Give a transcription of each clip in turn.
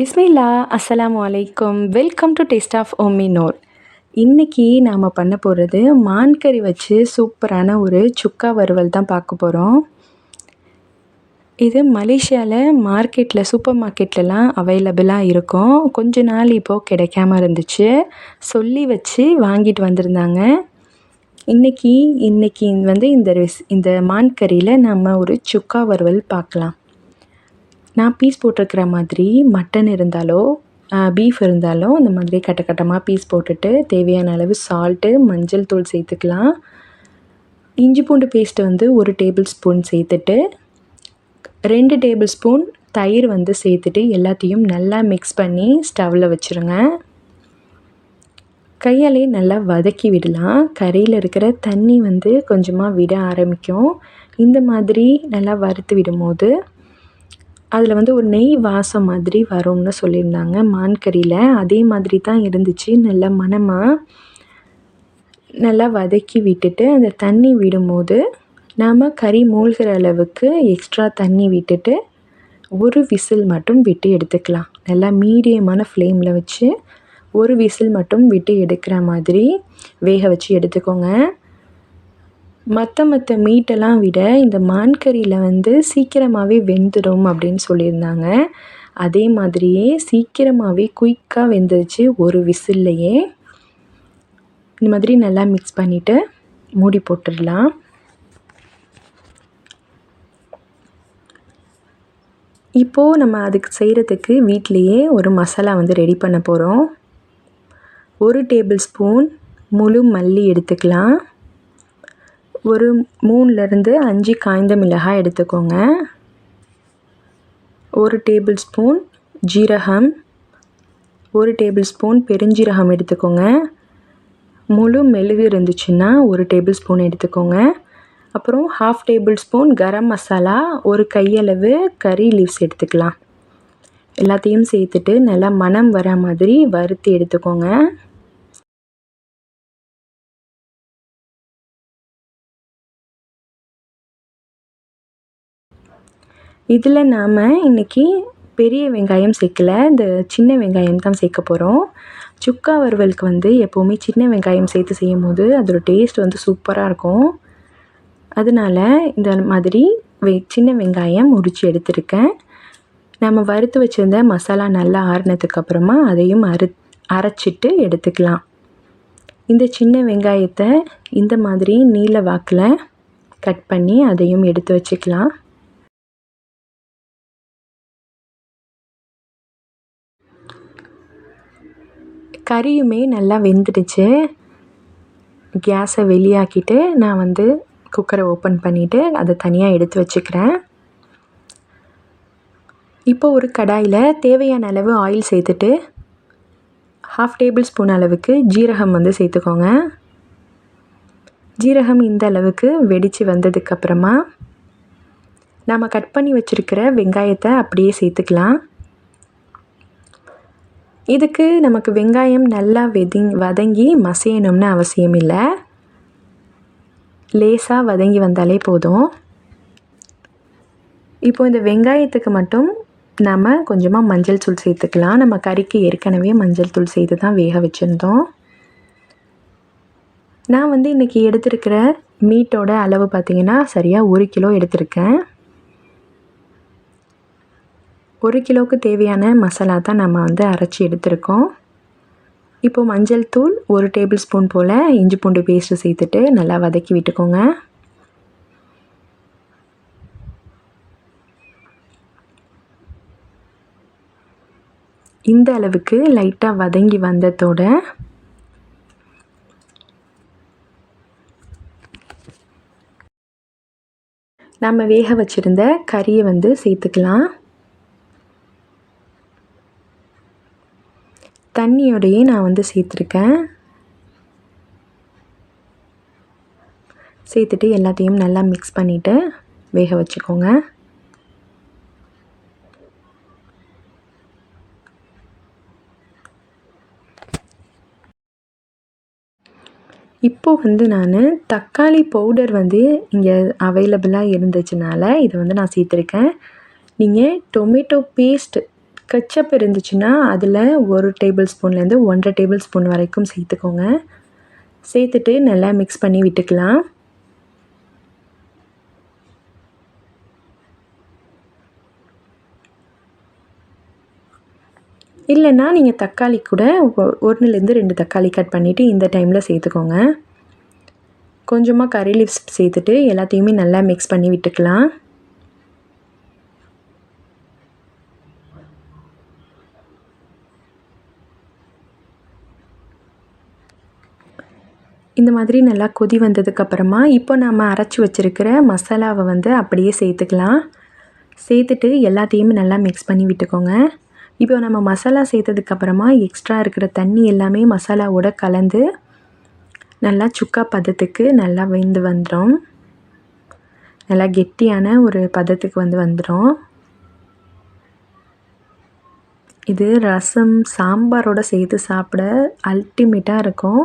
பிஸ்மில்லா அஸ்ஸலாமு வலைக்கம் welcome to taste of Omi Noor. இன்றைக்கி நாம் பண்ண போகிறது மான்கறி வச்சு சூப்பரான ஒரு சுக்கா வறுவல் தான் பார்க்க போகிறோம் இது மலேசியாவில் மார்க்கெட்டில் சூப்பர் மார்க்கெட்லலாம் அவைலபிளாக இருக்கும். கொஞ்ச நாள் இப்போது கிடைக்காம இருந்துச்சு. சொல்லி வச்சு வாங்கிட்டு வந்திருந்தாங்க. இன்றைக்கி இன்றைக்கி வந்து இந்த ரெஸ் இந்த மான்கறியில் நம்ம ஒரு சுக்கா வறுவல் பார்க்கலாம். நான் பீஸ் போட்டிருக்கிற மாதிரி மட்டன் இருந்தாலோ பீஃப் இருந்தாலோ இந்த மாதிரி கட்ட கட்டமாக பீஸ் போட்டுட்டு தேவையான அளவு சால்ட்டு மஞ்சள் தூள் சேர்த்துக்கலாம். இஞ்சி பூண்டு பேஸ்ட்டு வந்து ஒரு டேபிள் ஸ்பூன் சேர்த்துட்டு ரெண்டு டேபிள் ஸ்பூன் தயிர் வந்து சேர்த்துட்டு எல்லாத்தையும் நல்லா மிக்ஸ் பண்ணி ஸ்டவ்வில் வச்சுருங்க. கையாலே நல்லா வதக்கி விடலாம். கறியில் இருக்கிற தண்ணி வந்து கொஞ்சமாக விட ஆரம்பிக்கும். இந்த மாதிரி நல்லா வறுத்து விடும்போது அதில் வந்து ஒரு நெய் வாசம் மாதிரி வரும்னு சொல்லியிருந்தாங்க மான் கறியில் அதே மாதிரி தான் இருந்துச்சு. நல்ல மணமாக நல்லா வதக்கி விட்டுட்டு அந்த தண்ணி விடும்போது நாம் கறி மூழ்கிற அளவுக்கு எக்ஸ்ட்ரா தண்ணி விட்டுட்டு ஒரு விசில் மட்டும் விட்டு எடுத்துக்கலாம். நல்லா மீடியமான ஃப்ளேமில் வச்சு ஒரு விசில் மட்டும் விட்டு எடுக்கிற மாதிரி வேக வச்சு எடுத்துக்கோங்க. மற்ற மற்ற மீட்டெல்லாம் விட இந்த மான்கறியில் வந்து சீக்கிரமாகவே வெந்துடும் அப்படின்னு சொல்லியிருந்தாங்க. அதே மாதிரியே சீக்கிரமாகவே குயிக்காக வெந்துருச்சு ஒரு விசில்லையே. இந்த மாதிரி நல்லா மிக்ஸ் பண்ணிவிட்டு மூடி போட்டுடலாம். இப்போது நம்ம அதுக்கு செய்கிறதுக்கு வீட்லேயே ஒரு மசாலா வந்து ரெடி பண்ண போகிறோம் ஒரு டேபிள் ஸ்பூன் முழு மல்லி எடுத்துக்கலாம். ஒரு மூணுலேருந்து அஞ்சு காய்ந்த மிளகாய் எடுத்துக்கோங்க. ஒரு டேபிள் ஸ்பூன் ஜீரகம் ஒரு டேபிள் ஸ்பூன் பெருஞ்சீரகம் எடுத்துக்கோங்க. முழு மெழுகு இருந்துச்சுன்னா ஒரு டேபிள் ஸ்பூன் எடுத்துக்கோங்க. அப்புறம் half tablespoon garam masala ஒரு கையளவு கறி லீவ்ஸ் எடுத்துக்கலாம். எல்லாத்தையும் சேர்த்துட்டு நல்லா மணம் வர மாதிரி வறுத்து எடுத்துக்கோங்க. இதில் நாம் இன்றைக்கி பெரிய வெங்காயம் சேர்க்கல இந்த சின்ன வெங்காயம் தான் சேர்க்க போகிறோம் சுக்கா வறுவலுக்கு வந்து எப்போவுமே சின்ன வெங்காயம் சேர்த்து செய்யும் போது அதோடய டேஸ்ட் வந்து சூப்பராக இருக்கும். அதனால் இந்த மாதிரி வெ சின்ன வெங்காயம் உரித்து எடுத்திருக்கேன். நம்ம வறுத்து வச்சுருந்த மசாலா நல்லா ஆறினதுக்கப்புறமா அதையும் அரு அரைச்சிட்டு எடுத்துக்கலாம். இந்த சின்ன வெங்காயத்தை இந்த மாதிரி நீல வாக்கில் கட் பண்ணி அதையும் எடுத்து வச்சுக்கலாம். கறியுமே நல்லா வெந்துடுச்சு. கேஸை வெளியாக்கிட்டு நான் வந்து குக்கரை ஓப்பன் பண்ணிவிட்டு அதை தனியாக எடுத்து வச்சுக்கிறேன். இப்போ ஒரு கடாயில் தேவையான அளவு ஆயில் சேர்த்துட்டு ஹாஃப் டேபிள் ஸ்பூன் அளவுக்கு ஜீரகம் வந்து சேர்த்துக்கோங்க. ஜீரகம் இந்த அளவுக்கு வெடித்து வந்ததுக்கப்புறமா நாம் கட் பண்ணி வச்சுருக்கிற வெங்காயத்தை அப்படியே சேர்த்துக்கலாம். இதுக்கு நமக்கு வெங்காயம் நல்லா வெதிங் வதங்கி மசையணும்னு அவசியம் இல்லை. லேசாக வதங்கி வந்தாலே போதும். இப்போ இந்த வெங்காயத்துக்கு மட்டும் நம்ம கொஞ்சமாக மஞ்சள் தூள் சேர்த்துக்கலாம். நம்ம கறிக்கு ஏற்கனவே மஞ்சள் தூள் சேர்த்து தான் வேக வச்சுருந்தோம். நான் வந்து இன்றைக்கி எடுத்திருக்கிற மீட்டோட அளவு பார்த்திங்கன்னா சரியாக ஒரு கிலோ எடுத்திருக்கேன். ஒரு கிலோவுக்கு தேவையான மசாலா தான் நம்ம வந்து அரைச்சி எடுத்திருக்கோம். இப்போது மஞ்சள் தூள் ஒரு டேபிள் ஸ்பூன் போல் இஞ்சி பூண்டு பேஸ்ட்டு சேர்த்துட்டு நல்லா வதக்கி விட்டுக்கோங்க. இந்த அளவுக்கு லைட்டாக வதங்கி வந்ததோட நம்ம வேக வச்சுருந்த கறியை வந்து சேர்த்துக்கலாம். தண்ணியோடையே நான் வந்து சேர்த்துருக்கேன். சேர்த்துட்டு எல்லாத்தையும் நல்லா மிக்ஸ் பண்ணிவிட்டு வேக வச்சுக்கோங்க. இப்போது வந்து நான் தக்காளி பவுடர் வந்து இங்கே அவைலபிளாக இருந்துச்சுனால இதை வந்து நான் சேர்த்துருக்கேன். நீங்கள் டொமேட்டோ பேஸ்ட் கெச்சப் இருந்துச்சுன்னா அதில் ஒரு டேபிள் ஸ்பூன்லேருந்து ஒன்றரை டேபிள் ஸ்பூன் வரைக்கும் சேர்த்துக்கோங்க. சேர்த்துட்டு நல்லா மிக்ஸ் பண்ணி விட்டுக்கலாம். இல்லைன்னா நீங்கள் தக்காளி கூட ஒன்றுலேருந்து ரெண்டு தக்காளி கட் பண்ணிவிட்டு இந்த டைமில் சேர்த்துக்கோங்க. கொஞ்சமாக கறி லீவ்ஸ் சேர்த்துட்டு எல்லாத்தையுமே நல்லா மிக்ஸ் பண்ணி விட்டுக்கலாம். இந்த மாதிரி நல்லா கொதி வந்ததுக்கப்புறமா இப்போ நம்ம அரைச்சி வச்சுருக்கிற மசாலாவை வந்து அப்படியே சேர்த்துக்கலாம். சேர்த்துட்டு எல்லாத்தையுமே நல்லா மிக்ஸ் பண்ணி விட்டுக்கோங்க. இப்போ நம்ம மசாலா சேர்த்ததுக்கப்புறமா எக்ஸ்ட்ரா இருக்கிற தண்ணி எல்லாமே மசாலாவோட கலந்து நல்லா சுக்கா பதத்துக்கு நல்லா வெந்து வந்துடும் நல்லா கெட்டியான ஒரு பதத்துக்கு வந்து வந்துடும் இது ரசம் சாம்பாரோட சேர்த்து சாப்பிட அல்டிமேட்டாக இருக்கும்.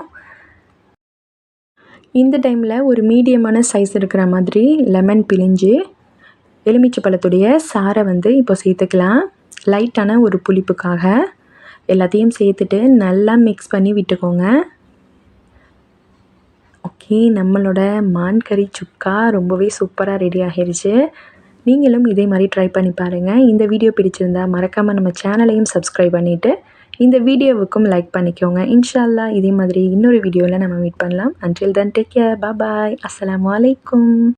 இந்த டைமில் ஒரு மீடியமான சைஸ் இருக்கிற மாதிரி லெமன் பிழிஞ்சு எலுமிச்சை பழத்துடைய சாரை வந்து இப்போ சேர்த்துக்கலாம். லைட்டான ஒரு புளிப்புக்காக எல்லாத்தையும் சேர்த்துட்டு நல்லா மிக்ஸ் பண்ணி விட்டுக்கோங்க. ஓகே நம்மளோட மான் கறி சுக்கா ரொம்பவே சூப்பராக ரெடி ஆகிருச்சு. நீங்களும் இதே மாதிரி ட்ரை பண்ணி பாருங்கள் இந்த வீடியோ பிடிச்சிருந்தா மறக்காமல் நம்ம சேனலையும் சப்ஸ்கிரைப் பண்ணிவிட்டு இந்த வீடியோவுக்கும் லைக் பண்ணிக்கோங்க. இன்ஷால்லா இதே மாதிரி இன்னொரு வீடியோவில் நம்ம மீட் பண்ணலாம். Until then take care bye அஸ்லாம் வலைக்கும்